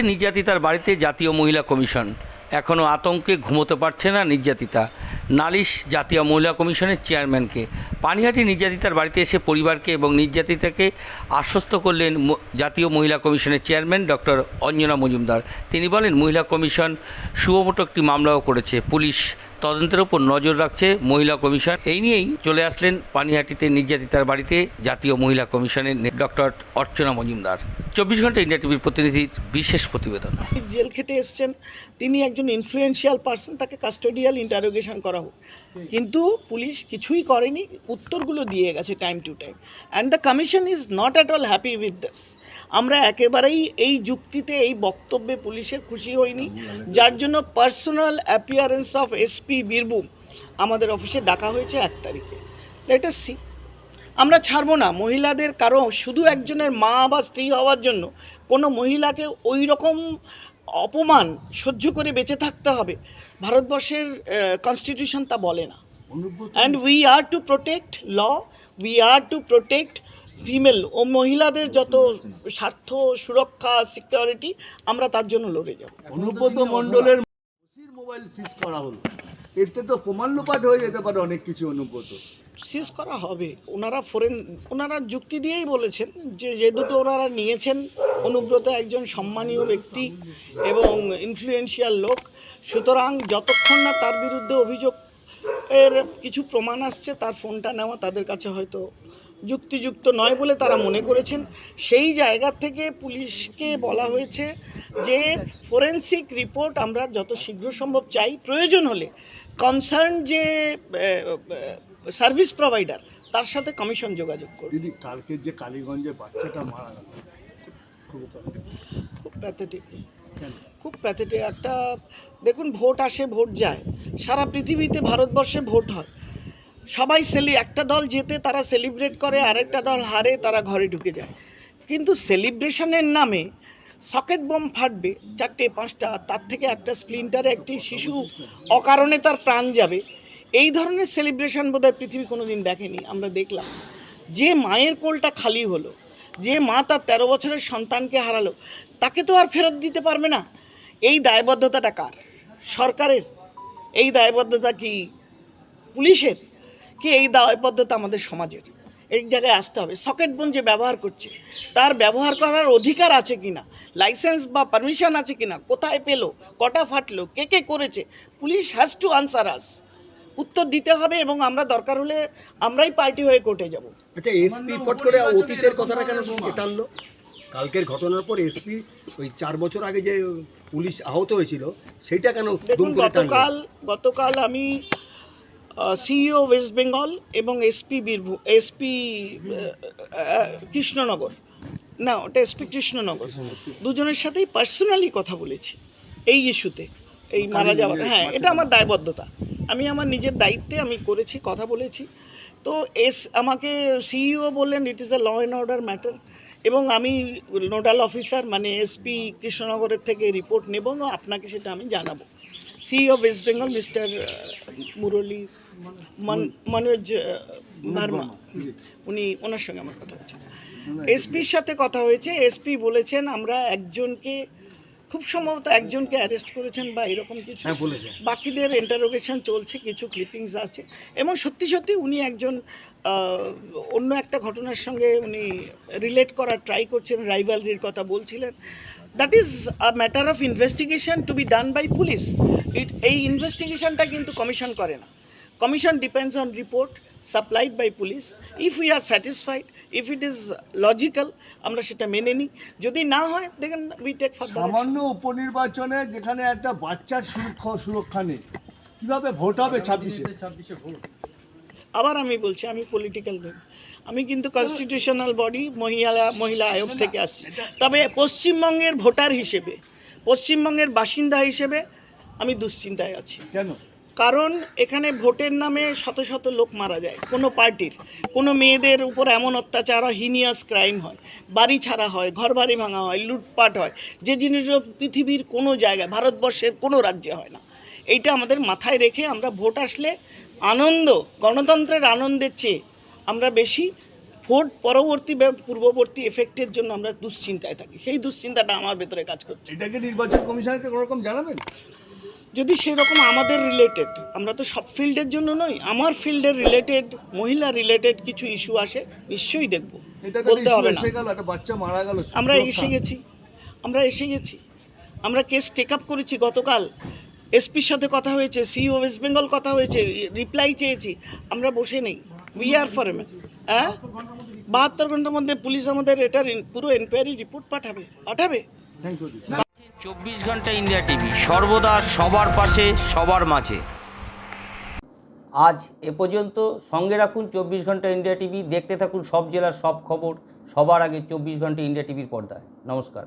পানিহাটিতে নির্যাতিতার বাড়িতে জাতীয় মহিলা কমিশন। এখনও আতঙ্কে ঘুমোতে পারছে না নির্যাতিতা। নালিশ জাতীয় মহিলা কমিশনের চেয়ারম্যানকে। পানিহাটি নির্যাতিতার বাড়িতে এসে পরিবারকে এবং নির্যাতিতাকে আশ্বস্ত করলেন জাতীয় মহিলা কমিশনের চেয়ারম্যান ডক্টর অঞ্জনা মজুমদার। তিনি বলেন, মহিলা কমিশন সুমোটো একটি মামলাও করেছে। পুলিশ তদন্তের উপর নজর রাখছে মহিলা কমিশন। এই নিয়েই চলে আসলেন পানিহাটিতে নির্যাতিতার বাড়িতে জাতীয় মহিলা কমিশনের ডক্টর অর্চনা মজুমদার। চব্বিশ ঘণ্টা ইন্ডিয়া টিভির প্রতিনিধির বিশেষ প্রতিবেদন। জেল খেটে এসছেন। তিনি একজন ইনফ্লুয়েন্সিয়াল পার্সন তাকে কাস্টোডিয়াল ইন্টারোগেশন করা হোক। কিন্তু পুলিশ কিছুই করেনি, উত্তরগুলো দিয়ে গেছে time to time and the commission is not at all happy with this আমরা একেবারেই এই যুক্তিতে, এই বক্তব্যে পুলিশের খুশি হইনি। যার জন্য personal appearance of SP Birbhum আমাদের অফিসে ডাকা হয়েছে এক তারিখে। লেট আস সি আমরা ছাড়বো না। মহিলাদের কারও শুধু একজনের মা বা স্ত্রী হওয়ার জন্য কোনো মহিলাকে ওই রকম অপমান সহ্য করে বেঁচে থাকতে হবে। ভারতবর্ষের কনস্টিটিউশন তা বলে না। And we are to protect law we are to protect female ও মহিলাদের যত স্বার্থ সুরক্ষা সিকিউরিটি আমরা তার জন্য লড়ে যাব। অনুব্রত মণ্ডলের মোবাইল সিজ করা হলো। এতে তো প্রমাণ লোপাট হয়ে যেতে পারে অনেক কিছু অনুব্রত। সিজ করা হবে। ওনারা ফরেন ওনারা যুক্তি দিয়েই বলেছেন যে যে দুটো ওনারা নিয়েছেন, অনুব্রত একজন সম্মানীয় ব্যক্তি এবং ইনফ্লুয়েন্সিয়াল লোক। সুতরাং যতক্ষণ না তার বিরুদ্ধে অভিযোগ এর কিছু প্রমাণ আসছে, তার ফোনটা নেওয়া তাদের কাছে হয়তো যুক্তিযুক্ত নয় বলে তারা মনে করেছেন। সেই জায়গা থেকে পুলিশকে বলা হয়েছে যে ফোরেন্সিক রিপোর্ট আমরা যত শীঘ্র সম্ভব চাই। প্রয়োজন হলে কনসার্ন যে সার্ভিস প্রোভাইডার তার সাথে কমিশন যোগাযোগ করবে দিদি কালকে যে কালীগঞ্জে বাচ্চাটা মারা গেল খুব খুব প্যাথেটিক খুব প্যাথেটিক একটা দেখুন ভোট আসে ভোট যায়। সারা পৃথিবীতে ভারতবর্ষে ভোট হয়। সবাই সেলি একটা দল যেতে তারা সেলিব্রেট করে, আরেকটা দল হারে তারা ঘরে ঢুকে যায়। কিন্তু সেলিব্রেশনের নামে সকেট বোম ফাটবে, চারটে, পাঁচটা, তার থেকে একটা স্প্লিন্টারে একটি শিশু, অকারণে তার প্রাণ যাবে। এই ধরনের সেলিব্রেশন বোধহয় পৃথিবী কোনো দিন দেখেনি, আমরা দেখলাম। যে মায়ের কোলটা খালি হলো, যে মা তার তেরো বছরের সন্তানকে হারালো, তাকে তো আর ফেরত দিতে পারবে না। এই দায়বদ্ধতাটা কার? সরকারের? এই দায়বদ্ধতা কি পুলিশের? কি এই দায়বদ্ধতা আমাদের সমাজের? এক জায়গায় আসতে হবে। সকেট বোন যে ব্যবহার করছে তার ব্যবহার করার অধিকার আছে কি না? লাইসেন্স বা পারমিশন আছে কি না? কোথায় পেল? কটা ফাটলো? কে কে করেছে? Police has to answer us উত্তর দিতে হবে এবং আমরা দরকার হলে আমরাই পার্টি হয়ে কোর্টে যাব। আচ্ছা এসপি ফট করে অতীতের কথাটা কেন টানলো কালকের ঘটনার পর এসপি ওই চার বছর আগে যে পুলিশ আহত হয়েছিল সেটা কেন গতকাল গতকাল আমি সিইও ওয়েস্ট বেঙ্গল এবং এসপি বীরভূম এসপি কৃষ্ণনগর। না ওটা এসপি কৃষ্ণনগর। দুজনের সাথেই পার্সোনালি কথা বলেছি এই ইস্যুতে এই মারা যাওয়ার। হ্যাঁ এটা আমার দায়বদ্ধতা। আমি আমার নিজের দায়িত্বে আমি করেছি কথা বলেছি। তো এস আমাকে সিইও বললেন it is a law and order matter এবং আমি নোডাল অফিসার মানে এসপি কৃষ্ণনগরের থেকে রিপোর্ট নেব আপনাকে সেটা আমি জানাব। CEO West Bengal mister Murali মন- মনোজ আহ, ভার্মা উনি ওনার সঙ্গে আমার কথা হচ্ছে। এসপির সাথে কথা হয়েছে। এসপি বলেছেন আমরা একজনকে খুব সম্ভবত একজনকে অ্যারেস্ট করেছেন বা এরকম কিছু। হ্যাঁ। বাকিদের ইন্টারোগেশন চলছে কিছু ক্লিপিংস আছে। এবং সত্যি সত্যি উনি একজন অন্য একটা ঘটনার সঙ্গে উনি রিলেট করার ট্রাই করছেন রাইভালরির কথা বলছিলেন। That is a matter of investigation to be done by police it এই ইনভেস্টিগেশনটা কিন্তু কমিশন করে না। Commission depends on report supplied by police if we are satisfied if it is logical আমরা সেটা মেনে নিই। যদি না হয় দেখেন উই টেক ফার্দার সামান্য উপনির্বাচনে যেখানে একটা বাচ্চার সুরক্ষা সুরক্ষা নেই কীভাবে ভোট হবে ছাব্বিশে? ছাব্বিশে ভোট। আবার আমি বলছি আমি পলিটিক্যাল নই আমি কিন্তু কনস্টিটিউশনাল বডি মহিলা মহিলা আয়োগ থেকে আসছি। তবে পশ্চিমবঙ্গের ভোটার হিসেবে পশ্চিমবঙ্গের বাসিন্দা হিসেবে আমি দুশ্চিন্তায় আছি। কেন? কারণ এখানে ভোটের নামে শত শত লোক মারা যায়। কোনো পার্টির কোনো মেয়েদের উপর এমন অত্যাচার হয় হিনিয়াস ক্রাইম হয়। বাড়ি ছাড়া হয় ঘর বাড়ি ভাঙা হয় লুটপাট হয়। যে জিনিসগুলো পৃথিবীর কোনো জায়গায় ভারতবর্ষের কোনো রাজ্যে হয় না। এইটা আমাদের মাথায় রেখে আমরা ভোট আসলে আনন্দ গণতন্ত্রের আনন্দের চেয়ে আমরা বেশি ভোট পরবর্তী বা পূর্ববর্তী এফেক্টের জন্য আমরা দুশ্চিন্তায় থাকি। সেই দুশ্চিন্তাটা আমার ভেতরে কাজ করছে। এটাকে নির্বাচন কমিশনকে কোনো রকম জানাবেন? যদি সেরকম আমাদের রিলেটেড আমরা তো সব ফিল্ডের জন্য নই আমার ফিল্ডের রিলেটেড মহিলা রিলেটেড কিছু ইস্যু আসে নিশ্চয়ই দেখব। এটা বলতে হবে না। আমরা এসে গেছি। আমরা এসে গেছি। আমরা কেস টেক আপ করেছি গতকাল। এসপির সাথে কথা হয়েছে সিইও ওয়েস্ট বেঙ্গল কথা হয়েছে রিপ্লাই চেয়েছি। আমরা বসে নেই। উই আর ফর এম হ্যাঁ বাহাত্তর ঘণ্টার মধ্যে পুলিশ আমাদের এটার পুরো এনকোয়ারি রিপোর্ট পাঠাবে পাঠাবে? চব্বিশ ঘণ্টা ইন্ডিয়া টিভি সর্বদা সবার পাশে সবার মাঝে। আজ এ পর্যন্ত সঙ্গে রাখুন চব্বিশ ঘণ্টা ইন্ডিয়া টিভি দেখতে থাকুন সব জেলার সব খবর সবার আগে চব্বিশ ঘণ্টা ইন্ডিয়া টিভির পর্দায়। নমস্কার।